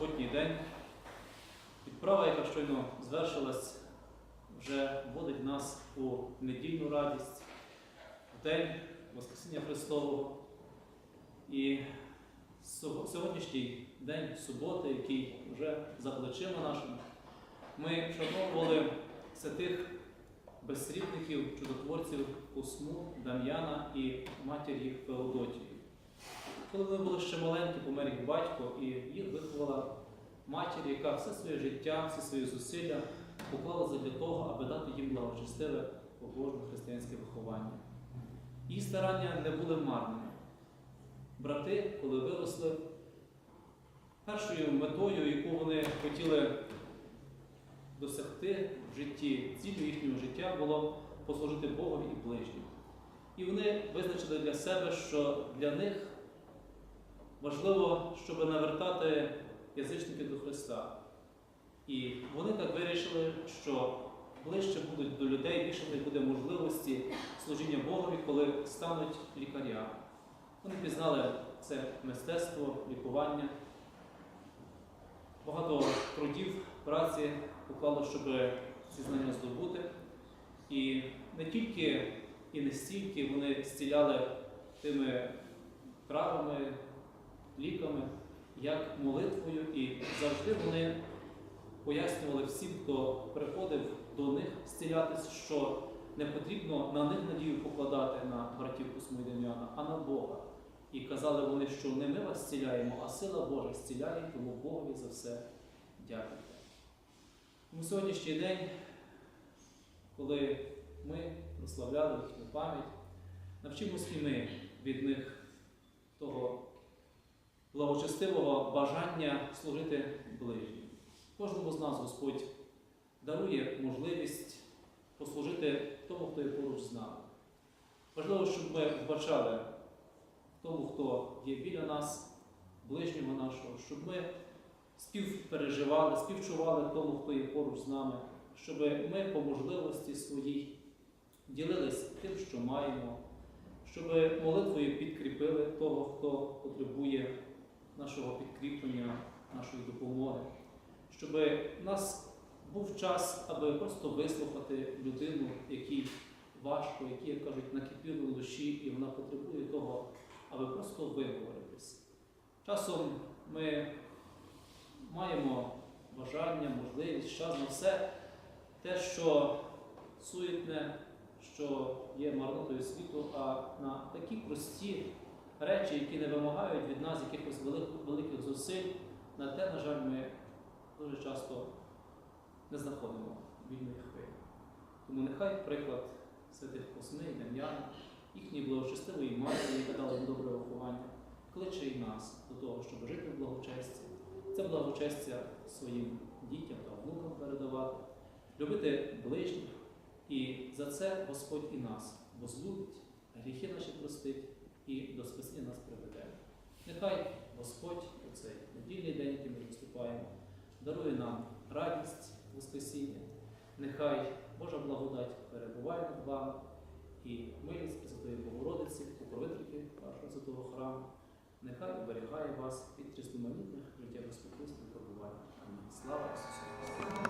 суботній день. Відправа, яка щойно звершилась, вже вводить нас у недільну радість, в день Воскресіння Христового. І сьогоднішній день суботи, який вже за плечима нашими, ми вшановували святих безсрібників, чудотворців Косму, Дам'яна і матір їх Феодотії. Коли вони були ще маленькі, помер їх батько, і їх виховала матір, яка все своє життя, всі свої зусилля поклала для того, аби дати їм благочестиве побожне християнське виховання. Її старання не були марними. Брати, коли виросли, першою метою, яку вони хотіли досягти в житті, ціллю їхнього життя було послужити Богу і ближнім. І вони визначили для себе, що для них важливо, щоб навертати язичників до Христа. І вони так вирішили, що ближче будуть до людей, більше них буде можливості служіння Богові, коли стануть лікарями. Вони пізнали це мистецтво, лікування. Багато трудів, праці поклало, щоб ці знання здобути. І не тільки і не стільки вони зціляли тими травами, ліками, як молитвою, і завжди вони пояснювали всім, хто приходив до них зцілятись, що не потрібно на них надію покладати на братів Косму а на Бога. І казали вони, що не ми вас зціляємо, а сила Божа зціляє, тому Богові за все дякуйте. Тому сьогоднішній день, коли ми прославляли їхню пам'ять, навчимось і ми від них того благочестивого бажання служити ближнім. Кожному з нас Господь дарує можливість послужити тому, хто є поруч з нами. Важливо, щоб ми вбачали тому, хто є біля нас, ближнього нашого, щоб ми співпереживали, співчували тому, хто є поруч з нами, щоб ми по можливості своїй ділились тим, що маємо, щоб молитвою підкріпили того, хто потребує нашого підкріплення, нашої допомоги, щоб у нас був час, аби просто вислухати людину, якій важко, які, як кажуть, накипіли в душі, і вона потребує того, аби просто виговоритись. Часом ми маємо бажання, можливість, час на все те, що суетне, що є марнотою світу, а на такі прості речі, які не вимагають від нас якихось великих, великих зусиль, на те, на жаль, ми дуже часто не знаходимо вільної хвилі. Тому нехай приклад святих Косми і Дем'яна, їхньої благочестивої матері, яка дала добре виховання, кличе і нас до того, щоб жити в благочесті. Це благочестя своїм дітям та внукам передавати, любити ближніх. І за це Господь і нас возлюбить, гріхи наші простить і до спасіння нас приведе. Нехай Господь у цей недільний день, який ми виступаємо, дарує нам радість Воскресіння. Нехай Божа благодать перебуває над вами і милість Пресвятої Богородиці, покровительки вашого святого храму. Нехай оберігає вас від різноманітних життєвих спокусних пробувань. Слава Ісусу!